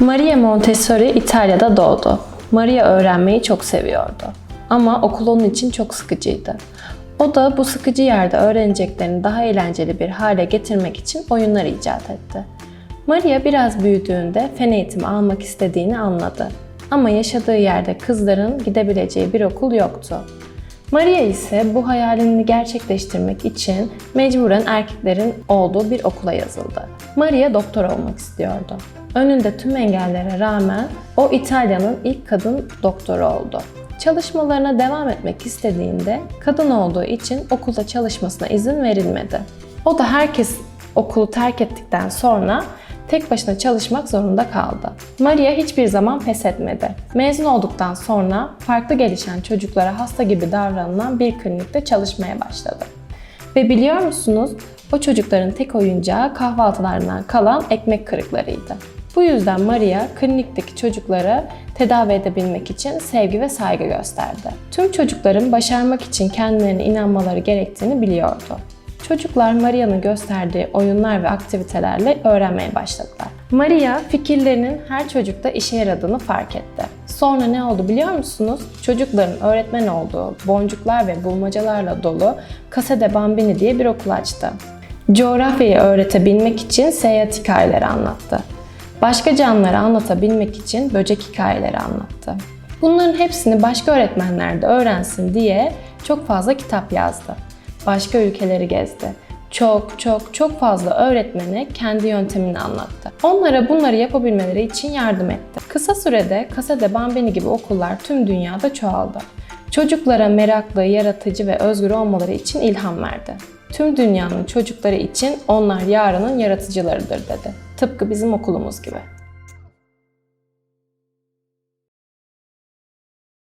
Maria Montessori İtalya'da doğdu. Maria öğrenmeyi çok seviyordu. Ama okul onun için çok sıkıcıydı. O da bu sıkıcı yerde öğreneceklerini daha eğlenceli bir hale getirmek için oyunlar icat etti. Maria biraz büyüdüğünde fen eğitimi almak istediğini anladı. Ama yaşadığı yerde kızların gidebileceği bir okul yoktu. Maria ise bu hayalini gerçekleştirmek için mecburen erkeklerin olduğu bir okula yazıldı. Maria doktor olmak istiyordu. Önünde tüm engellere rağmen o İtalya'nın ilk kadın doktoru oldu. Çalışmalarına devam etmek istediğinde kadın olduğu için okulda çalışmasına izin verilmedi. O da herkes okulu terk ettikten sonra tek başına çalışmak zorunda kaldı. Maria hiçbir zaman pes etmedi. Mezun olduktan sonra farklı gelişen çocuklara hasta gibi davranılan bir klinikte çalışmaya başladı. Ve biliyor musunuz? O çocukların tek oyuncağı kahvaltılarından kalan ekmek kırıklarıydı. Bu yüzden Maria klinikteki çocuklara tedavi edebilmek için sevgi ve saygı gösterdi. Tüm çocukların başarmak için kendilerine inanmaları gerektiğini biliyordu. Çocuklar Maria'nın gösterdiği oyunlar ve aktivitelerle öğrenmeye başladılar. Maria fikirlerinin her çocukta işe yaradığını fark etti. Sonra ne oldu biliyor musunuz? Çocukların öğretmen olduğu boncuklar ve bulmacalarla dolu Casa de Bambini diye bir okul açtı. Coğrafyayı öğretebilmek için seyahat hikayeleri anlattı. Başka canlıları anlatabilmek için böcek hikayeleri anlattı. Bunların hepsini başka öğretmenler de öğrensin diye çok fazla kitap yazdı. Başka ülkeleri gezdi. Çok çok çok fazla öğretmene kendi yöntemini anlattı. Onlara bunları yapabilmeleri için yardım etti. Kısa sürede Casa de Bambini gibi okullar tüm dünyada çoğaldı. Çocuklara meraklı, yaratıcı ve özgür olmaları için ilham verdi. Tüm dünyanın çocukları için onlar yarının yaratıcılarıdır dedi. Tıpkı bizim okulumuz gibi.